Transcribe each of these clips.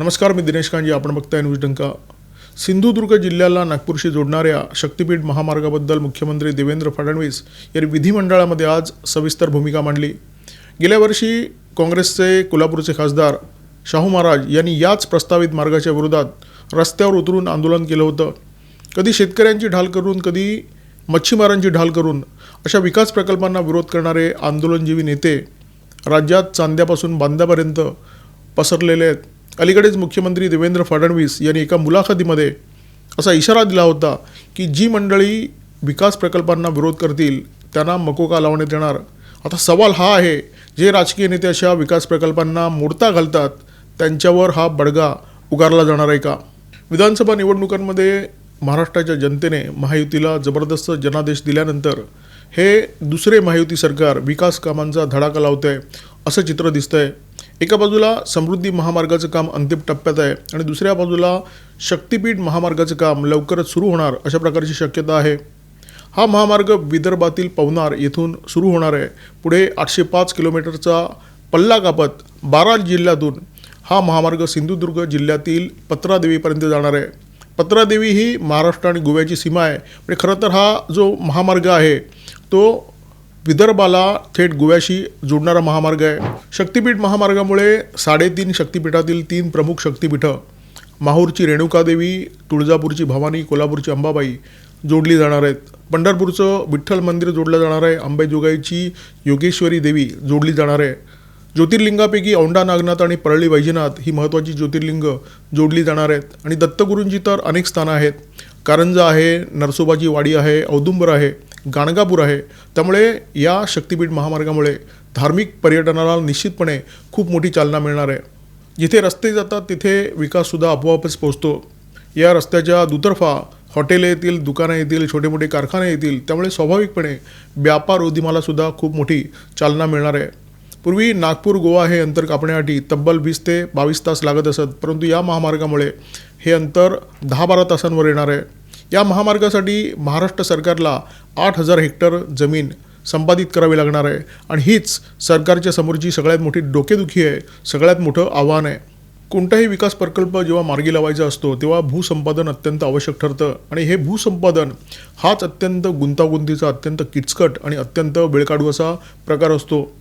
नमस्कार मी दिनेश कांजी. आपण बघताय न्यूज डंका. सिंधुदुर्ग जिल्ह्याला नागपूरशी जोडणाऱ्या शक्तीपीठ महामार्गाबद्दल मुख्यमंत्री देवेंद्र फडणवीस यांनी विधिमंडळामध्ये आज सविस्तर भूमिका मांडली. गेल्या वर्षी काँग्रेसचे कोल्हापूरचे खासदार शाहू महाराज यांनी याच प्रस्तावित मार्गाच्या विरोधात रस्त्यावर उतरून आंदोलन केलं होतं. कधी शेतकऱ्यांची ढाल करून कधी मच्छीमारांची ढाल करून अशा विकास प्रकल्पांना विरोध करणारे आंदोलनजीवी नेते राज्यात चांद्यापासून बांद्यापर्यंत पसरलेले आहेत. अलीकडेच मुख्यमंत्री देवेंद्र फडणवीस यांनी एका मुलाखतीमध्ये असा इशारा दिला होता की जी मंडळी विकास प्रकल्पांना विरोध करतील त्यांना मकोका लावण्यात येणार आता सवाल हा आहे जे राजकीय नेते अशा विकास प्रकल्पांना मोडता घालतात त्यांच्यावर हा बडगा उगारला जाणार आहे का? विधानसभा निवडणुकांमध्ये महाराष्ट्राच्या जनतेने महायुतीला जबरदस्त जनादेश दिल्यानंतर हे दुसरे महायुती सरकार विकास कामांचा धडाका लावत आहे असं चित्र दिसतंय. एका बाजूला समृद्धी महामार्गाचं काम अंतिम टप्प्यात आहे आणि दुसऱ्या बाजूला शक्तीपीठ महामार्गाचं काम लवकरच सुरू होणार अशा प्रकारची शक्यता आहे. हा महामार्ग विदर्भातील पवनार येथून सुरू होणार आहे. पुढे आठशे पाच किलोमीटरचा पल्ला कापत बारा जिल्ह्यातून हा महामार्ग सिंधुदुर्ग जिल्ह्यातील पत्रादेवीपर्यंत जाणार आहे. पत्रादेवी ही महाराष्ट्र आणि गोव्याची सीमा आहे. म्हणजे खरं तर हा जो महामार्ग आहे तो विदर्भाला थेट गोव्याशी जोडणारा महामार्ग आहे. शक्तिपीठ महामार्गामुळे साडेतीन शक्तिपीठातील तीन प्रमुख शक्तिपीठं माहूरची रेणुकादेवी तुळजापूरची भवानी कोल्हापूरची अंबाबाई जोडली जाणार आहेत. पंढरपूरचं विठ्ठल मंदिर जोडलं जाणार आहे. अंबेजोगाईची योगेश्वरी देवी जोडली जाणार आहे. ज्योतिर्लिंगापैकी औंढा नागनाथ आणि परळी वैजनाथ ही महत्त्वाची ज्योतिर्लिंग जोडली जाणार आहेत. आणि दत्तगुरूंची तर अनेक स्थानं आहेत. कारंजा आहे नरसोबाची वाडी आहे औदुंबर आहे. गाणगापूर आहे. त्यामुळे या शक्तिपीठ महामार्गामुळे धार्मिक पर्यटनाला निश्चितपणे खूप मोठी चालना मिळणार आहे. जिथे रस्ते जातात तिथे विकाससुद्धा आपोआपच पोहोचतो. या रस्त्याच्या दुतर्फा हॉटेले येतील दुकानं येतील छोटे मोठे कारखाने येतील त्यामुळे स्वाभाविकपणे व्यापार उद्यमालासुद्धा खूप मोठी चालना मिळणार आहे. पूर्वी नागपूर गोवा हे अंतर कापण्यासाठी तब्बल वीस ते बावीस तास लागत असत परंतु या महामार्गामुळे हे अंतर दहा बारा तासांवर येणार आहे. या महामार्गासाठी महाराष्ट्र सरकारला आठ हजार हेक्टर जमीन संपादित करावी लागणार आहे. आणि हीच सरकारच्या समोरची सगळ्यात मोठी डोकेदुखी आहे सगळ्यात मोठं आव्हान आहे. कोणताही विकास प्रकल्प जेव्हा मार्गी लावायचा असतो तेव्हा भूसंपादन अत्यंत आवश्यक ठरतं. आणि हे भूसंपादन हाच अत्यंत गुंतागुंतीचा अत्यंत किचकट आणि अत्यंत वेळकाढू असा प्रकार असतो.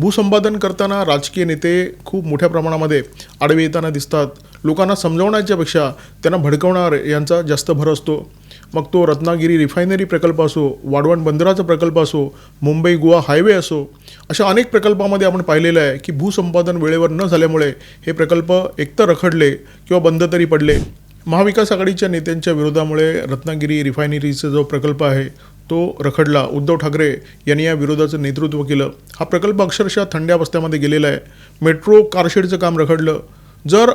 भूसंपादन करताना राजकीय नेते खूप मोठ्या प्रमाणामध्ये आडवे येताना दिसतात. लोकांना समजावण्याच्यापेक्षा त्यांना भडकवणार यांचा जास्त भर असतो. मग तो रत्नागिरी रिफायनरी प्रकल्प असो वाढवण बंदराचा प्रकल्प असो मुंबई गोवा हायवे असो अशा अनेक प्रकल्पामध्ये आपण पाहिलेलं आहे की भूसंपादन वेळेवर न झाल्यामुळे हे प्रकल्प एकतर रखडले किंवा बंद तरी पडले. महाविकास आघाडीच्या नेत्यांच्या विरोधामुळे रत्नागिरी रिफायनरीचा जो प्रकल्प आहे तो रखडला. उद्धव ठाकरे यांनी या विरोधाचं नेतृत्व केलं. हा प्रकल्प अक्षरशः थंड्या बस्त्यामध्ये गेलेला आहे. मेट्रो कारशेडचं काम रखडलं. जर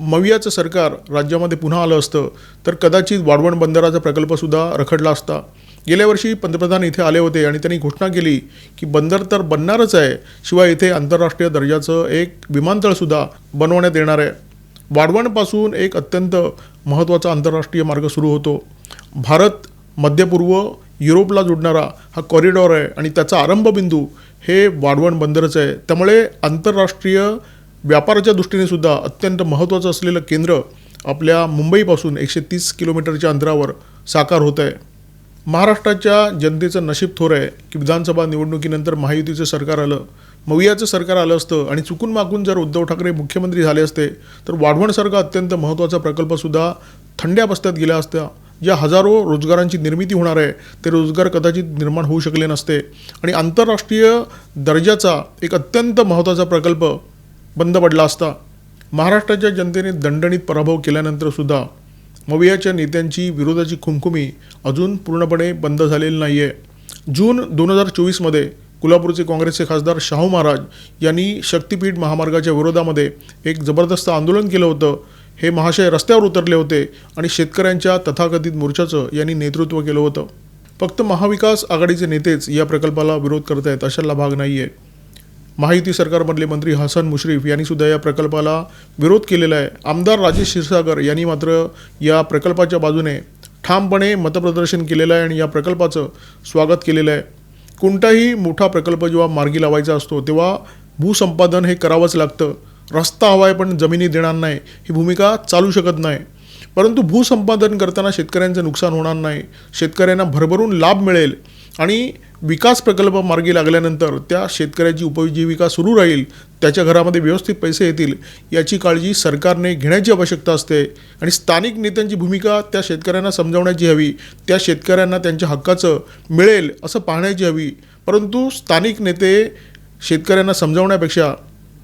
मवियाचं सरकार राज्यामध्ये पुन्हा आलं असतं तर कदाचित वाढवण बंदराचा प्रकल्पसुद्धा रखडला असता. गेल्या वर्षी पंतप्रधान इथे आले होते आणि त्यांनी घोषणा केली की बंदर तर बनणारच आहे शिवाय इथे आंतरराष्ट्रीय दर्जाचं एक विमानतळसुद्धा बनवण्यात येणार आहे. वाढवणपासून एक अत्यंत महत्त्वाचा आंतरराष्ट्रीय मार्ग सुरू होतो. भारत मध्यपूर्व युरोपला जोडणारा हा कॉरिडॉर आहे आणि त्याचा आरंभबिंदू हे वाढवण बंदरच आहे. त्यामुळे आंतरराष्ट्रीय व्यापाराच्या दृष्टीने सुद्धा अत्यंत महत्त्वाचं असलेलं केंद्र आपल्या मुंबईपासून एकशे तीस किलोमीटरच्या अंतरावर साकार होत आहे. महाराष्ट्राच्या जनतेचं नशीब थोर आहे की विधानसभा निवडणुकीनंतर महायुतीचं सरकार आलं मवियाचं सरकार आलं असतं आणि चुकून मागून जर उद्धव ठाकरे मुख्यमंत्री झाले असते तर वाढवणसारखा अत्यंत महत्त्वाचा प्रकल्पसुद्धा थंड्या बस्त्यात गेल्या असत्या. ज्या हजारो रोजगारांची निर्मिती होणार आहे ते रोजगार कदाचित निर्माण होऊ शकले नसते. आणि आंतरराष्ट्रीय दर्जाचा एक अत्यंत महत्त्वाचा प्रकल्प बंद पडला असता महाराष्ट्राच्या जनतेने दणदणीत पराभव केल्यानंतरसुद्धा मवियाच्या नेत्यांची विरोधाची खुमखुमी अजून पूर्णपणे बंद झालेली नाही आहे जून दोन हजार चोवीसमध्ये कोल्हापूरचे काँग्रेसचे खासदार शाहू महाराज यांनी शक्तिपीठ महामार्गाच्या विरोधामध्ये एक जबरदस्त आंदोलन केलं होतं. हे महाशय रस्त्यावर उतरले होते आणि शेतकऱ्यांच्या तथाकथित मोर्चाचं यांनी नेतृत्व केलं होतं. फक्त महाविकास आघाडीचे नेतेच या प्रकल्पाला विरोध करत आहेत अशाला भाग नाही आहे महायुती सरकारमधले मंत्री हसन मुश्रीफ यांनी सुद्धा या प्रकल्पाला विरोध केलेला आहे. आमदार राजेश क्षीरसागर यांनी मात्र या प्रकल्पाच्या बाजूने ठामपणे मतप्रदर्शन केलेलं आहे आणि या प्रकल्पाचं स्वागत केलेलं आहे. कोणताही मोठा प्रकल्प जेव्हा मार्गी लावायचा असतो तेव्हा भूसंपादन हे करावंच लागतं. रस्ता हवा आहे पण जमिनी देणार नाही. ही भूमिका चालू शकत नाही. परंतु भूसंपादन करताना शेतकऱ्यांचं नुकसान होणार नाही. शेतकऱ्यांना भरभरून लाभ मिळेल आणि विकास प्रकल्प मार्गी लागल्यानंतर त्या शेतकऱ्याची उपजीविका सुरू राहील. त्याच्या घरामध्ये व्यवस्थित पैसे येतील याची काळजी सरकारने घेण्याची आवश्यकता असते आणि स्थानिक नेत्यांची भूमिका त्या शेतकऱ्यांना समजावण्याची हवी. त्या शेतकऱ्यांना त्यांच्या हक्काचं मिळेल असं पाहण्याची हवी. परंतु स्थानिक नेते शेतकऱ्यांना समजावण्यापेक्षा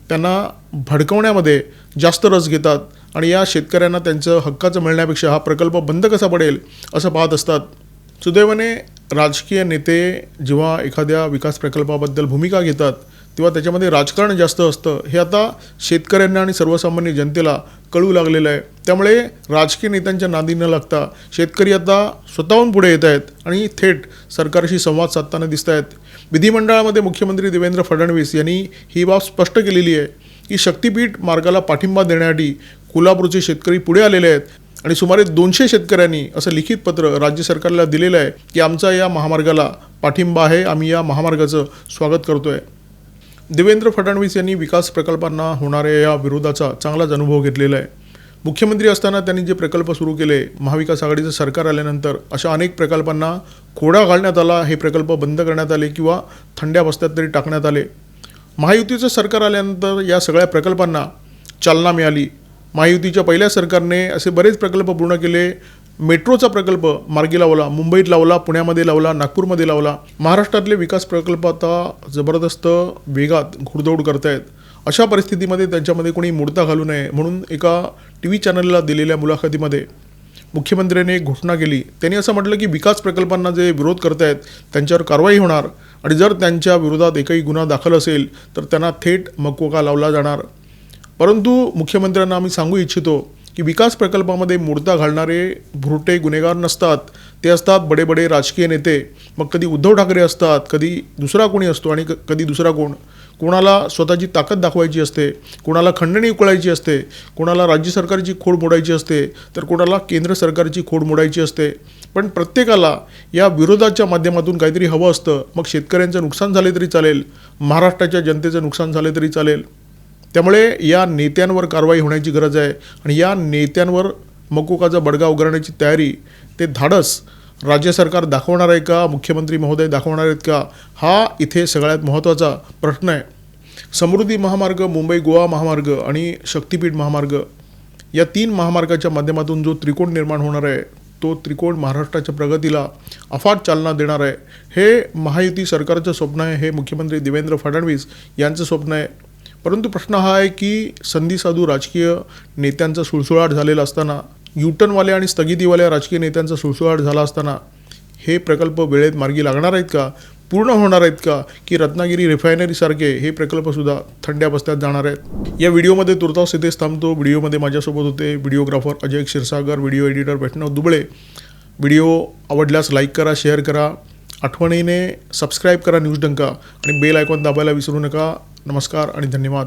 त्यांना भडकवण्यामध्ये जास्त रस घेतात आणि या शेतकऱ्यांना त्यांचं हक्काचं मिळण्यापेक्षा हा प्रकल्प बंद कसा पडेल असं पाहत असतात. सुदैवाने राजकीय नेते जेव्हा एखाद्या विकास प्रकल्पाबद्दल भूमिका घेतात तेव्हा त्याच्यामध्ये राजकारण जास्त असतं. हे आता शेतकऱ्यांना आणि सर्वसामान्य जनतेला कळू लागलेलं आहे. त्यामुळे राजकीय नेत्यांच्या नादी न लागता शेतकरी आता स्वतःहून पुढे येत आहेत आणि थेट सरकारशी संवाद साधताना दिसत आहेत. विधिमंडळामध्ये मुख्यमंत्री देवेंद्र फडणवीस यांनी ही बाब स्पष्ट केलेली आहे की शक्तीपीठ मार्गाला पाठिंबा देण्यासाठी कोल्हापूरचे शेतकरी पुढे आलेले आहेत आणि सुमारे दोनशे शेतकऱ्यांनी असं लिखित पत्र राज्य सरकारला दिलेलं आहे की आमचा या महामार्गाला पाठिंबा आहे. आम्ही या महामार्गाचं स्वागत करतो आहे देवेंद्र फडणवीस यांनी विकास प्रकल्पांना होणाऱ्या या विरोधाचा चांगलाच अनुभव घेतलेला आहे. मुख्यमंत्री असताना त्यांनी जे प्रकल्प सुरू केले महाविकास आघाडीचं सरकार आल्यानंतर अशा अनेक प्रकल्पांना खोडा घालण्यात आला हे प्रकल्प बंद करण्यात आले किंवा थंड्या बस्त्यात तरी टाकण्यात आले. महायुतीचं सरकार आल्यानंतर या सगळ्या प्रकल्पांना चालना मिळाली. महायुतीच्या पहिल्या सरकारने असे बरेच प्रकल्प पूर्ण केले. मेट्रोचा प्रकल्प मार्गी लावला मुंबईत लावला पुण्यामध्ये लावला नागपूरमध्ये लावला. महाराष्ट्रातले विकास प्रकल्प आता जबरदस्त वेगात घोडदौड करतायत. अशा परिस्थितीमध्ये त्यांच्यामध्ये कोणी मुडता घालू नये म्हणून एका टी व्ही चॅनलला दिलेल्या मुलाखतीमध्ये मुख्यमंत्र्यांनी एक घोषणा केली. त्यांनी असं म्हटलं की विकास प्रकल्पांना जे विरोध करत आहेत त्यांच्यावर कारवाई होणार आणि जर त्यांच्या विरोधात एकही गुन्हा दाखल असेल तर त्यांना थेट मकोका लावला जाणार. परंतु मुख्यमंत्र्यांना आम्ही सांगू इच्छितो की विकास प्रकल्पामध्ये मुडता घालणारे भुरटे गुन्हेगार नसतात. ते असतात बडे बडे राजकीय नेते. मग कधी उद्धव ठाकरे असतात कधी दुसरा कोणी असतो आणि क- कधी दुसरा कोण? कोणाला स्वतःची ताकद दाखवायची असते कोणाला खंडणी उकळायची असते कोणाला राज्य सरकारची खोड मोडायची असते तर कोणाला केंद्र सरकारची खोड मोडायची असते. पण प्रत्येकाला या विरोधाच्या माध्यमातून काहीतरी हवं असतं. मग शेतकऱ्यांचं नुकसान झाले तरी चालेल महाराष्ट्राच्या जनतेचं नुकसान झाले तरी चालेल. त्यामुळे या नेत्यांवर कारवाई होण्याची गरज आहे आणि या नेत्यांवर मकोकाचा बडगा उगारण्याची तयारी ते धाडस राज्य सरकार दाखवणार आहे का? मुख्यमंत्री महोदय दाखवणार आहेत का? हा इथे सगळ्यात महत्त्वाचा प्रश्न आहे. समृद्धी महामार्ग मुंबई गोवा महामार्ग आणि शक्तीपीठ महामार्ग या तीन महामार्गाच्या माध्यमातून जो त्रिकोण निर्माण होणार आहे तो त्रिकोण महाराष्ट्राच्या प्रगतीला अफाट चालना देणार आहे. हे महायुती सरकारचं स्वप्न आहे हे मुख्यमंत्री देवेंद्र फडणवीस यांचं स्वप्न आहे. परंतु प्रश्न हा आहे की संधीसाधू राजकीय नेत्यांचा सुळसुळाट झालेला असताना युटर्नवाल्या आणि स्थगितीवाल्या राजकीय नेत्यांचा सुळसुळाट झाला असताना हे प्रकल्प वेळेत मार्गी लागणार आहेत का? पूर्ण होणार आहेत का? की रत्नागिरी रिफायनरीसारखे हे प्रकल्पसुद्धा थंड्या बस्त्यात जाणार आहेत? या व्हिडिओमध्ये तुर्तास इथेच थांबतो. व्हिडिओमध्ये माझ्यासोबत होते videographer Ajay Kshirsagar video editor Vaishnav Duble. Video आवडल्यास लाईक करा शेअर करा. आठवणीने सबस्क्राईब करा न्यूज डंका आणि बेल आयकॉन दाबायला विसरू नका. नमस्कार आणि धन्यवाद.